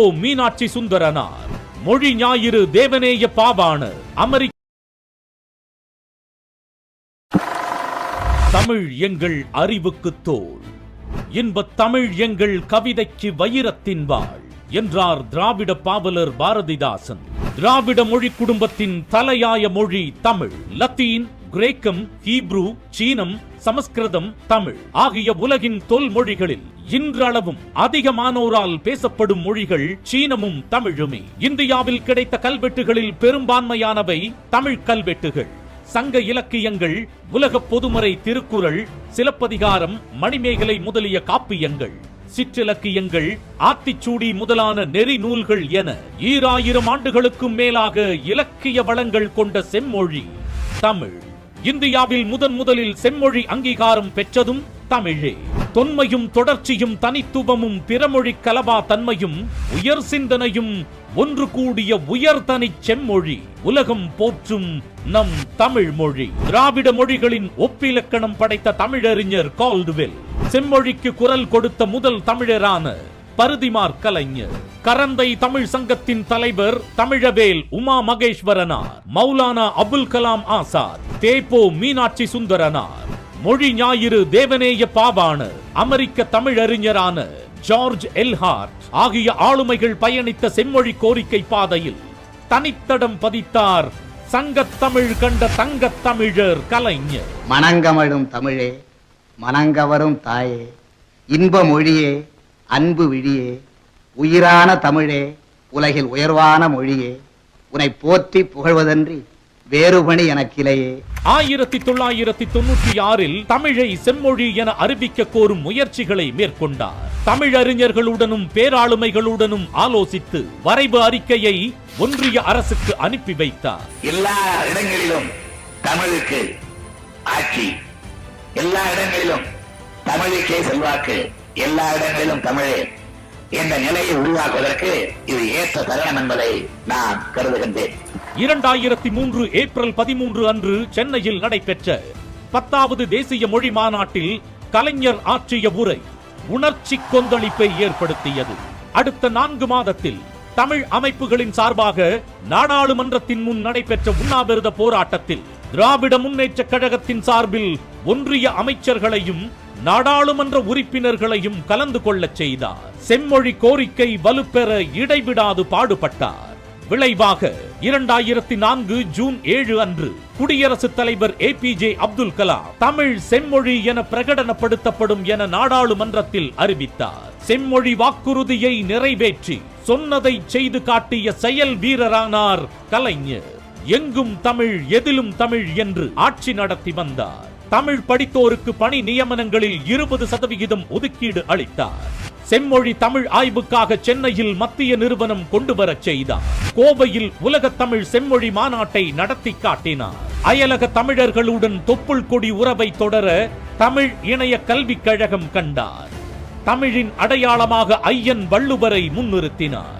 ஓ மீனாட்சி சுந்தரனார். மொழி ஞாயிறு தேவனேய பாவாணர். அமெரிக்க தமிழ் எங்கள் அறிவுக்கு தோல். இன்பத் தமிழ் எங்கள் கவிதைக்கு வைரத்தின் வாழ் என்றார் திராவிட பாவலர் பாரதிதாசன். திராவிட மொழி குடும்பத்தின் தலையாய மொழி தமிழ் லத்தீன் கிரேக்கம் ஹீப்ரு சீனம் சமஸ்கிருதம் தமிழ் ஆகிய உலகின் தொல்மொழிகளில் இன்றளவும் அதிகமானோரால் பேசப்படும் மொழிகள் சீனமும் தமிழுமே. இந்தியாவில் கிடைத்த கல்வெட்டுகளில் பெரும்பான்மையானவை தமிழ் கல்வெட்டுகள். சங்க இலக்கியங்கள் உலக பொதுமறை திருக்குறள் சிலப்பதிகாரம் மணிமேகலை முதலிய காப்பியங்கள் சிற்றிலக்கியங்கள் ஆத்திச்சூடி முதலான நெறி நூல்கள் என ஈராயிரம் ஆண்டுகளுக்கும் மேலாக இலக்கிய வளங்கள் கொண்ட செம்மொழி தமிழ். இந்தியாவில் முதன் முதலில் செம்மொழி அங்கீகாரம் பெற்றதும் தமிழே. தொன்மையும் தொடர்ச்சியும் தனித்துவமும் பிறமொழி கலவா தன்மையும் உயர் சிந்தனையும் ஒன்று கூடிய உயர்தனிச் செம்மொழி. உலகம் போற்றும் நம் தமிழ் மொழி. திராவிட மொழிகளின் ஒப்பிலக்கணம் படைத்த தமிழறிஞர் கால்டுவெல். செம்மொழிக்கு குரல் கொடுத்த முதல் தமிழரான பருதிமார் கலைஞர். கரந்தை தமிழ் சங்கத்தின் தலைவர் தமிழவேல் உமா மகேஸ்வரனார். மௌலானா அபுல் கலாம் ஆசாத். தேப்போ மீனாட்சி சுந்தரனார். மொழி ஞாயிறு தேவநேய பாவாணர். அமெரிக்க தமிழறிஞரான ஜார்ஜ் எல்ஹார்ட் ஆகிய ஆளுமைகள் பயணித்த செம்மொழி கோரிக்கை பாதையில் தனித்தடம் பதித்தார் சங்கத்தமிழ் கண்ட தங்கத்தமிழர் கலைஞர். மணங்கமழும் தமிழே மனங்கவரும் தாயே இன்ப மொழியே அன்பு விழியே உயிரான தமிழே உலகில் உயர்வான மொழியே உன்னை போற்றி புகழ்வதன்றி வேறுபணி எனக்கிலையே. ஆயிரத்தி தொள்ளாயிரத்தி தொண்ணூற்றி ஆறில் தமிழை செம்மொழி என அறிவிக்க கோரும் முயற்சிகளை மேற்கொண்டார். தமிழறிஞர்களுடனும் பேராளுமைகளுடனும் ஆலோசித்து வரைவு அறிக்கையை ஒன்றிய அரசுக்கு அனுப்பி வைத்தார். எல்லா இடங்களிலும் தமிழுக்கு ஆட்சி. எல்லா இடங்களிலும் தமிழுக்கே செல்வாக்கு. எல்லா இடங்களிலும் தமிழே. என்ற நிலையை உருவாக்குவதற்கு இது ஏற்ற தருணம் என்பதை நான் கருதுகின்றேன். இரண்டாயிரத்தி மூன்று ஏப்ரல் பதிமூன்று அன்று சென்னையில் நடைபெற்ற பத்தாவது தேசிய மொழி மாநாட்டில் கலைஞர் ஆற்றிய உரை உணர்ச்சி கொந்தளிப்பை ஏற்படுத்தியது. அடுத்த நான்கு மாதத்தில் தமிழ் அமைப்புகளின் சார்பாக நாடாளுமன்றத்தின் முன் நடைபெற்ற உண்ணாவிரத போராட்டத்தில் திராவிட முன்னேற்ற கழகத்தின் சார்பில் ஒன்றிய அமைச்சர்களையும் நாடாளுமன்ற உறுப்பினர்களையும் கலந்து கொள்ளச் செய்தார். செம்மொழி கோரிக்கை வலுப்பெற இடைவிடாது பாடுபட்டார். விளைவாக இரண்டாயிரத்தி நான்கு ஜூன் ஏழு அன்று குடியரசுத் தலைவர் A P J Abdul Kalam Tamil செம்மொழி என பிரகடனப்படுத்தப்படும் என நாடாளுமன்றத்தில் அறிவித்தார். செம்மொழி வாக்குறுதியை நிறைவேற்றி சொன்னதை செய்து காட்டிய செயல் வீரரானார் கலைஞர். எங்கும் தமிழ் எதிலும் தமிழ் என்று ஆட்சி நடத்தி வந்தார். தமிழ் படித்தோருக்கு பணி நியமனங்களில் இருபது சதவிகிதம் ஒதுக்கீடு அளித்தார். செம்மொழி தமிழ் ஆய்வுக்காக சென்னையில் மத்திய நிறுவனம் கொண்டு வரச் செய்தார். கோவையில் உலக தமிழ் செம்மொழி மாநாட்டை நடத்தி காட்டினார். அயலக தமிழர்களுடன் தொப்புள் கொடி உறவை தொடர தமிழ் இணைய கல்விக் கழகம் கண்டார். தமிழின் அடையாளமாக ஐயன் வள்ளுவரை முன்னிறுத்தினார்.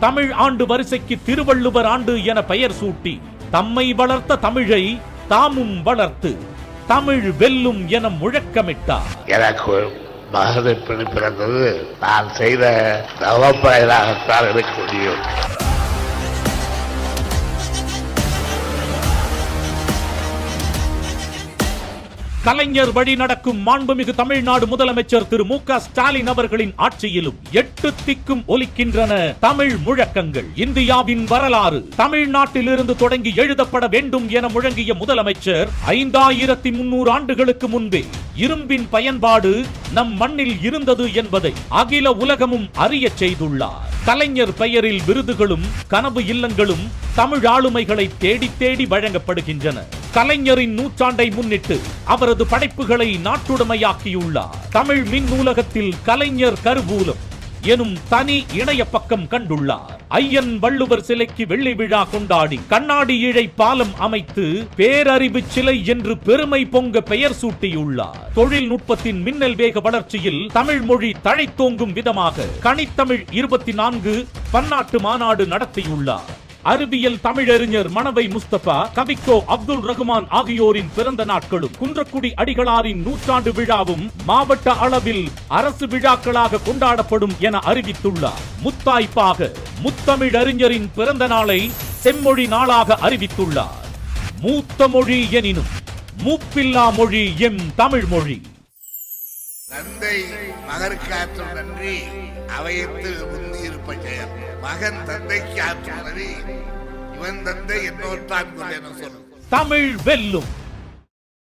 தமிழ் ஆண்டு வரிசைக்கு திருவள்ளுவர் ஆண்டு என பெயர் சூட்டி தம்மை வளர்த்த தமிழை தாமும் வளர்த்து தமிழ் வெல்லும் என முழக்கமிட்டார். எனக்கு மகளிர் பிறந்தது நான் செய்த தவப்பயலாகத்தான் இருக்க முடியும். கலைஞர் வழி நடக்கும் மாண்புமிகு தமிழ்நாடு முதலமைச்சர் திரு மு க ஸ்டாலின் அவர்களின் ஆட்சியிலும் எட்டு திக்கும் ஒலிக்கின்றன தமிழ் முழக்கங்கள். இந்தியாவின் வரலாறு தமிழ்நாட்டிலிருந்து தொடங்கி எழுதப்பட வேண்டும் என முழங்கிய முதலமைச்சர் ஐந்தாயிரத்தி முன்னூறு ஆண்டுகளுக்கு முன்பே இரும்பின் பயன்பாடு நம் மண்ணில் இருந்தது என்பதை அகில உலகமும் அறியச் செய்துள்ளார். கலைஞர் பெயரில் விருதுகளும் கனவு இல்லங்களும் தமிழ் ஆளுமைகளை தேடி தேடி வழங்கப்படுகின்றன. கலைஞரின் நூற்றாண்டை முன்னிட்டு அவரது படைப்புகளை நாட்டுடைமையாக்கியுள்ளார். தமிழ் மின் நூலகத்தில் கலைஞர் கருவூலம் எனும் தனி இணைய பக்கம் கண்டுள்ளார். ஐயன் வள்ளுவர் சிலைக்கு வெள்ளி விழா கொண்டாடி கண்ணாடி இழை பாலம் அமைத்து பேரறிவு சிலை என்று பெருமை பொங்க பெயர் சூட்டியுள்ளார். தொழில்நுட்பத்தின் மின்னல் வேக வளர்ச்சியில் தமிழ் மொழி தழைத்தோங்கும் விதமாக கனித்தமிழ் இருபத்தி நான்கு பன்னாட்டு மாநாடு நடத்தியுள்ளார். அறிவியல் தமிழறிஞர் மணவை முஸ்தபா கவிக்கோ அப்துல் ரகுமான் ஆகியோரின் பிறந்த நாட்களும் குன்றக்குடி அடிகளாரின் நூற்றாண்டு விழாவும் மாவட்ட அளவில் அரசு விழாக்களாக கொண்டாடப்படும் என அறிவித்துள்ளார். முத்தாய்ப்பாக முத்தமிழறிஞரின் பிறந்த நாளை செம்மொழி நாளாக அறிவித்துள்ளார். மூத்த மொழி எனினும் மூப்பில்லா மொழி எம் தமிழ் மொழி. தந்தை மகருக்கு ஆற்றும் நன்றி. அவையத்து முந்தி இருப்ப ஜெயம். மகன் தந்தைக்கு ஆற்றும் நன்றி. இவன் தந்தை என்னோட்டான் கொள்ள என சொல்லும் தமிழ் வெல்லும்.